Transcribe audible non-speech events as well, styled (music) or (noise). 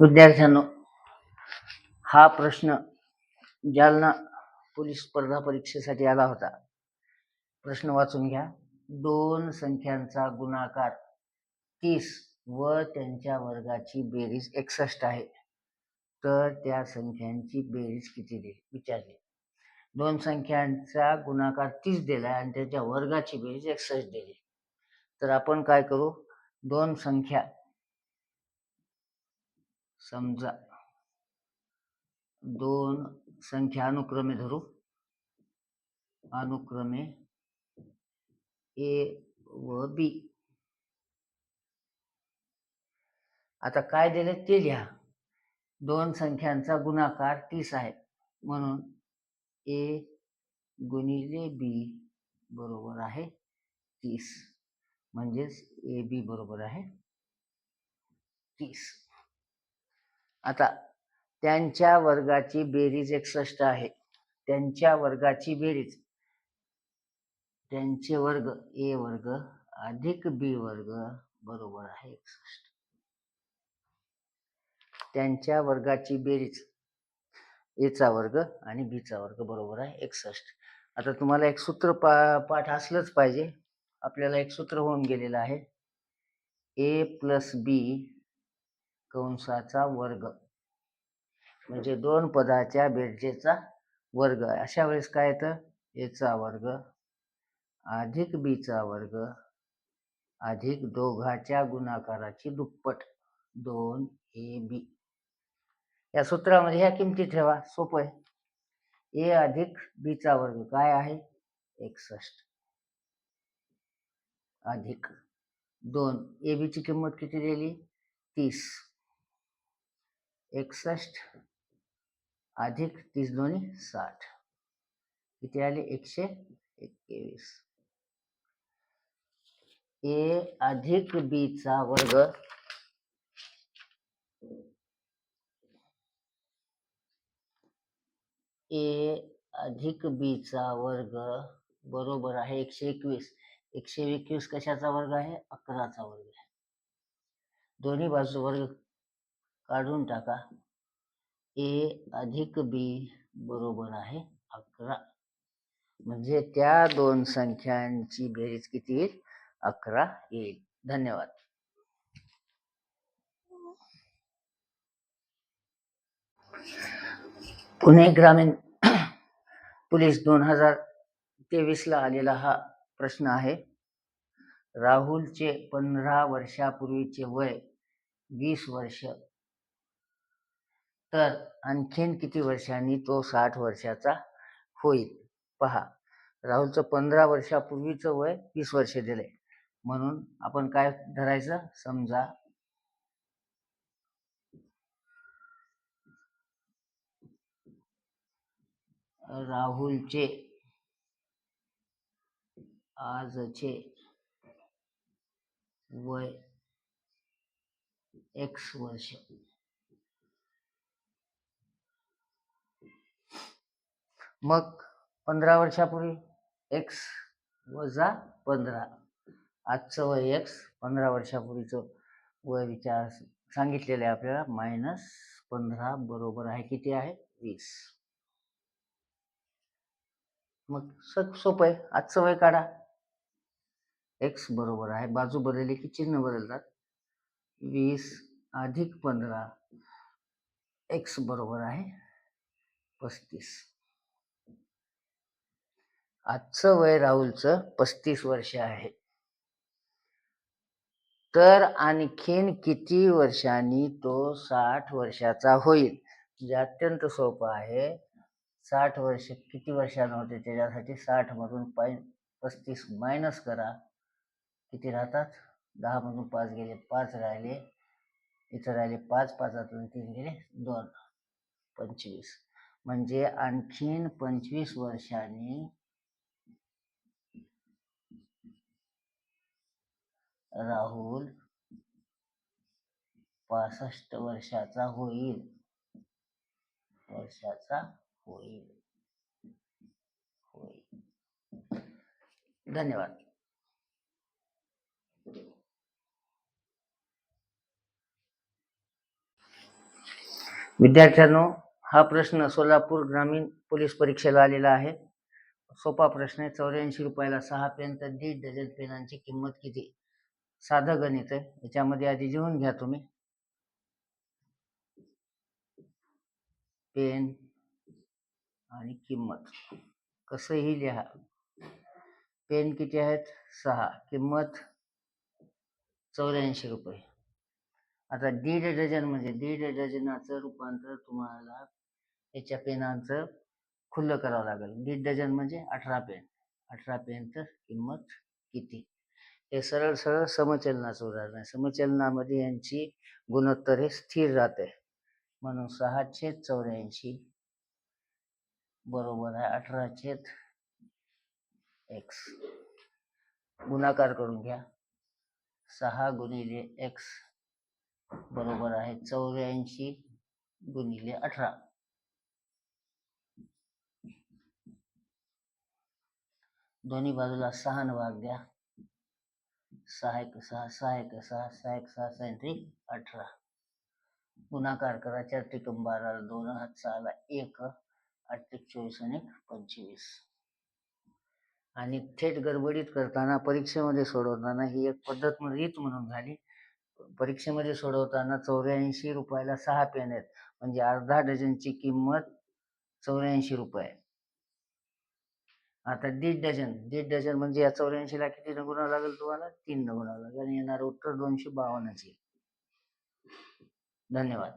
विद्यार्थ्यांनो हा प्रश्न जालना पोलीस स्पर्धा परीक्षेसाठी आला होता. प्रश्न वाचून घ्या. दोन संख्यांचा गुणाकार तीस व त्यांच्या वर्गाची बेरीज एकसष्ट आहे. तर त्या संख्यांची बेरीज किती दे? विचारली दोन संख्यांचा गुणाकार तीस दिला आणि त्याच्या वर्गाची बेरीज एकसष्ट दिली. तर आपण काय करू? दोन संख्या समजा दोन संख्या अनुक्रमे धरू. अनुक्रमे ए व बी. आता काय दिले ते लिहा. दोन संख्यांचा गुणाकार तीस आहे. म्हणून ए गुणिले बी बरोबर आहे तीस. म्हणजेच ए बी बरोबर आहे तीस. आता त्यांच्या वर्गाची बेरीज एकसष्ट आहे. त्यांच्या वर्गाची बेरीज. त्यांचे वर्ग ए वर्ग अधिक बी वर्ग बरोबर आहे एकसष्ट त्यांच्या वर्गाची बेरीज. एचा वर्ग आणि बीचा वर्ग बरोबर आहे एकसष्ट आता तुम्हाला एक सूत्र पा पाठ असलंच पाहिजे. आपल्याला एक सूत्र होऊन गेलेलं आहे. ए प्लस बी कंसाचा वर्ग. म्हणजे दोन पदाच्या बेरजेचा वर्ग. अशा वेळेस काय येतं? एचा वर्ग अधिक बीचा वर्ग अधिक दोघाच्या गुणाकाराची दुप्पट. दोन ए बी या सूत्रामध्ये ह्या किमती ठेवा. सोपं आहे. ए अधिक बीचा वर्ग काय आहे? एकसष्ट. अधिक दोन. ए बीची किंमत किती दिली? तीस. एकसष्ट अधिक तीस दोन्ही साठ. किती आले एकशे एकवीस. ए अधिक बीचा वर्ग ए अधिक बीचा वर्ग बरोबर आहे एकशे एकवीस. एकशे एकवीस कशाचा वर्ग आहे? अकराचा वर्ग आहे. दोन्ही बाजू वर्ग काढून टाका. ए अधिक बी बरोबर आहे अकरा. म्हणजे त्या दोन संख्यांची बेरीज किती येईल? अकरा येईल. धन्यवाद. पुणे ग्रामीण (clears throat) पोलीस दोन हजार तेवीस ला आलेला हा प्रश्न आहे. राहुलचे पंधरा वर्षापूर्वीचे वय वीस वर्ष. तर आणखीन किती वर्षांनी तो साठ वर्षाचा होईल? पहा राहुलचं पंधरा वर्षापूर्वीचं वय वीस वर्ष दिले. म्हणून आपण काय धरायचं? समजा. राहुलचे आजचे वय एक्स वर्ष. मग पंधरा वर्षापूर्वी एक्स वजा पंधरा. आजचं वय एक्स पंधरा वर्षापूर्वीचं वय विचार सांगितलेलं आहे आपल्याला. मायनस पंधरा बरोबर आहे किती आहे? वीस. मग सग सोपं आहे. आजचं वय काढा. एक्स बरोबर आहे. बाजू बदलली की चिन्ह बदलतात. वीस अधिक पंधरा. एक्स बरोबर आहे पस्तीस. आजचं वय राहुलचं पस्तीस वर्ष आहे. तर आणखीन किती वर्षांनी तो साठ वर्षाचा होईल? म्हणजे अत्यंत सोपं आहे. साठ वर्ष किती वर्षानं होते त्याच्यासाठी साठ मधून पाय पस्तीस मायनस करा. किती राहतात? दहा मधून पाच गेले पाच राहिले. इथं राहिले पाच पाचातून तीन गेले दोन. पंचवीस. म्हणजे आणखीन पंचवीस वर्षांनी राहुल पासष्ट वर्षाचा होईल. वर्षाचा होईल. होईल. धन्यवाद. विद्यार्थ्यांनो हा प्रश्न सोलापूर ग्रामीण पोलीस परीक्षेला आलेला आहे. सोपा प्रश्न आहे. चौऱ्याऐंशी रुपयाला सहा पेन तर दीड डझन पेनांची किंमत किती? साधं गणित आहे. याच्यामध्ये आधी लिहून घ्या तुम्ही. पेन आणि किंमत. कसंही लिहा. पेन किती आहेत? सहा. किंमत चौऱ्याऐंशी रुपये. आता दीड डझन म्हणजे दीड डझनाचं रूपांतर तुम्हाला याच्या पेनांचं खुल्लं करावं लागेल. दीड डझन म्हणजे अठरा पेन. अठरा पेनचं किंमत किती? हे सरळ सरळ समचलनाचं उदाहरण आहे. समचलनामध्ये यांची गुणोत्तर हे स्थिर राहते. म्हणून सहा छेद चौऱ्याऐंशी बरोबर आहे अठरा छेद एक्स गुणाकार करून घ्या. सहा गुणिले एक्स बरोबर आहे चौऱ्याऐंशी गुणिले अठरा. दोन्ही बाजूला सहा न भाग द्या. सहा एक सहा सहा एक सहा सहा एक सहा सहा त्रिक अठरा गुणाकार करा चार त्रिकम बारा दोन हात सहाला एक आठ त्रिक चोवीस आणि एक पंचवीस आणि थेट गडबडीत करताना परीक्षेमध्ये सोडवताना ही एक पद्धत रीत म्हणून झाली परीक्षेमध्ये सोडवताना चौऱ्याऐंशी रुपयाला सहा पेन आहेत म्हणजे अर्धा डझनची किंमत चौऱ्याऐंशी रुपये आता दीड डझन दीड डझन म्हणजे या चौऱ्याऐंशीला किती न गुणावं लागेल तुम्हाला? तीन न गुणावं लागेल आणि येणार उत्तर दोनशे बावन्नच. येईल धन्यवाद.